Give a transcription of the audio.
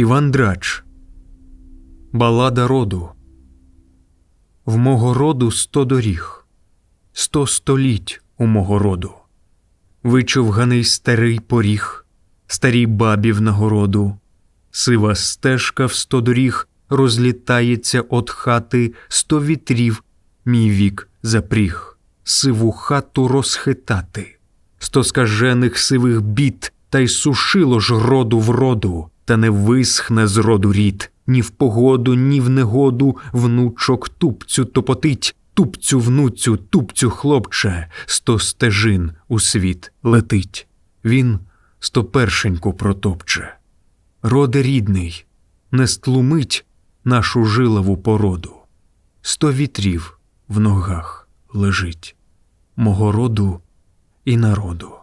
Іван Драч. Балада роду. В мого роду сто доріг, сто століть у мого роду. Вичовганий старий поріг, старій бабів нагороду, сива стежка в сто доріг розлітається от хати сто вітрів, мій вік запріг, сиву хату розхитати, сто скажених сивих бід, та й сушило ж роду в роду, та не висхне з роду рід, ні в погоду, ні в негоду внучок тупцю топотить, тупцю внуцю, тупцю хлопче, сто стежин у світ летить. Він сто першеньку протопче. Роде рідний, не стлумить нашу жилову породу. Сто вітрів в ногах лежить, мого роду і народу.